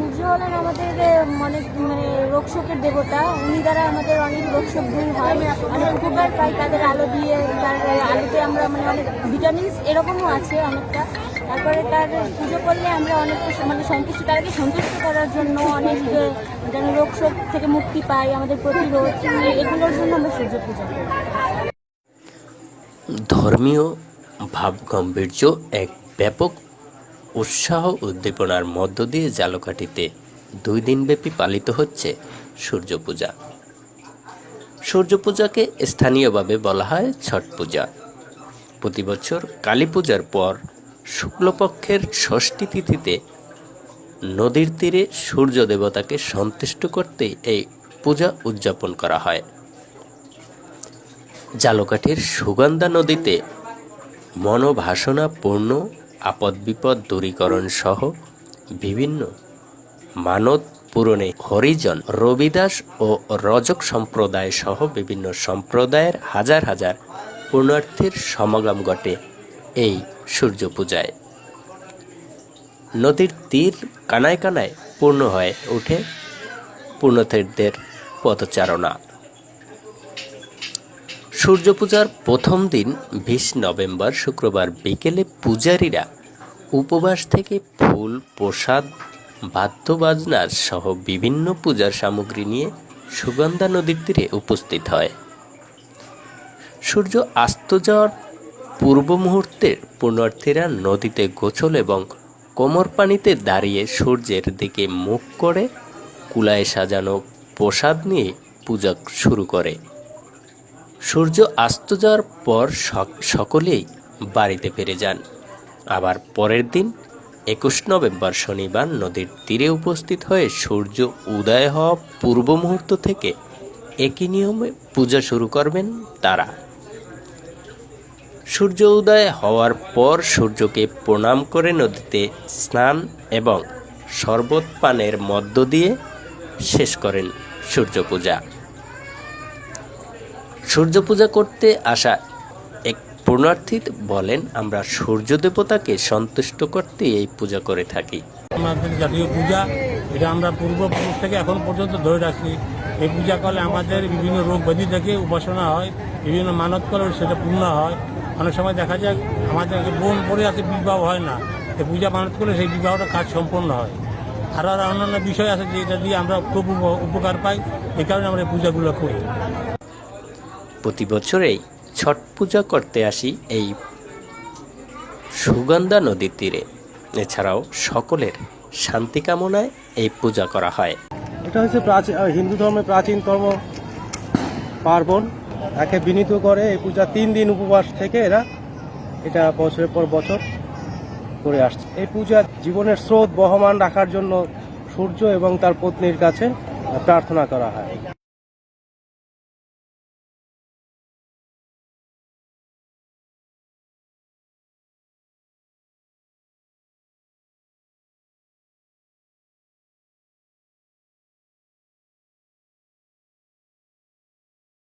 সূর্য হলেন আমাদের অনেক মানে রোগ শোকের দেবতা। উনি দ্বারা আমাদের অনেক রোগ শোক দূর হয়। উপকার পাই তাদের আলো দিয়ে, তার আলোতে আমরা মানে অনেক ভিটামিনস এরকমও আছে অনেকটা। তারপরে তার পুজো করলে আমরা অনেক মানে সন্তুষ্ট তাদেরকে সন্তুষ্ট করার জন্য অনেক যেন রোগ শোক থেকে মুক্তি পাই, আমাদের প্রতিরোধ এগুলোর জন্য আমরা সূর্য পূজা করি। ধর্মীয় ভাবগাম্ভীর্য এক ব্যাপক উৎসাহ উদ্দীপনার মধ্য দিয়ে জালকাঠিতে দুই দিনব্যাপী পালিত হচ্ছে সূর্য পূজা। সূর্য পূজাকে স্থানীয়ভাবে বলা হয় ছট পূজা। প্রতি বছর কালী পূজার পর শুক্লপক্ষের ষষ্ঠী তিথিতে নদীর তীরে সূর্য দেবতাকে সন্তুষ্ট করতে এই পূজা উদযাপন করা হয়। জালকাঠির সুগন্ধা নদীতে মনোভাসনা পূর্ণ আপদ বিপদ দূরীকরণ সহ বিভিন্ন মানত পূরণে হরিজন, রবিদাস ও রজক সম্প্রদায় সহ বিভিন্ন সম্প্রদায়ের হাজার হাজার পুণ্যার্থীর সমাগম ঘটে এই সূর্য পূজায় নদীর তীর কানায় কানায় পূর্ণ হয়ে ওঠে পুণ্যতীর্থের পদচারণা সূর্য পূজার প্রথম দিন, বিশ নভেম্বর, শুক্রবার বিকেলে পূজারীরা উপবাস থেকে ফুল, প্রসাদ বাদ্যবাজনার সহ বিভিন্ন পূজার সামগ্রী নিয়ে সুগন্ধা নদীর তীরে উপস্থিত হয়। সূর্য আস্ত যাওয়ার পূর্ব মুহূর্তের পুণ্যার্থীরা নদীতে গোসল এবং কোমর পানিতে দাঁড়িয়ে সূর্যের দিকে মুখ করে, কুলায় সাজানো প্রসাদ নিয়ে পূজা শুরু করে। সূর্য অস্ত যাওয়ার পর সক- সকলেই বাড়িতে ফিরে যান। আবার পরের দিন, একুশ নভেম্বর শনিবার নদীর তীরে উপস্থিত হয়ে সূর্য উদয় হওয়া পূর্ব মুহূর্ত থেকে একই নিয়মে পূজা শুরু করবেন তারা। সূর্য উদয় হওয়ার পর সূর্যকে প্রণাম করে নদীতে স্নান এবং শরবত পানের মধ্য দিয়ে শেষ করেন সূর্য পূজা। সূর্য পূজা করতে আসা এক পুণ্যার্থী বলেন, আমরা সূর্য দেবতাকে সন্তুষ্ট করতে এই পূজা করে থাকি। আমাদের জাতীয় পূজা, এটা আমরা পূর্বপুরুষ থেকে এখন পর্যন্ত ধরে রাখছি। এই পূজা করলে আমাদের বিভিন্ন রোগ ব্যাধি থেকে উপাসনা হয়, বিভিন্ন মানত করলে সেটা পূর্ণ হয়। অনেক সময় দেখা যায়, আমাদের বোন পড়ে আছে, বিবাহ হয় না। এই পূজা মানত করলে সেই বিবাহটা কাজ সম্পন্ন হয়। আরও আর অন্যান্য বিষয় আছে যেটা দিয়ে আমরা খুব উপকার পাই। এই কারণে আমরা এই পূজাগুলো করি। প্রতি বছরেই ছট পূজা করতে আসি এই সুগন্ধা নদীর তীরে। এছাড়াও সকলের শান্তি কামনায় এই পূজা করা হয়। এটা হচ্ছে প্রাচীন হিন্দু ধর্মের প্রাচীনতম পার্বণ। একে বিনীত করে এই পূজা তিন দিন উপবাস থেকে এরা এটা বছরের পর বছর করে আসছে। এই পূজা জীবনের স্রোত বহমান রাখার জন্য সূর্য এবং তার পত্নীর কাছে প্রার্থনা করা হয়।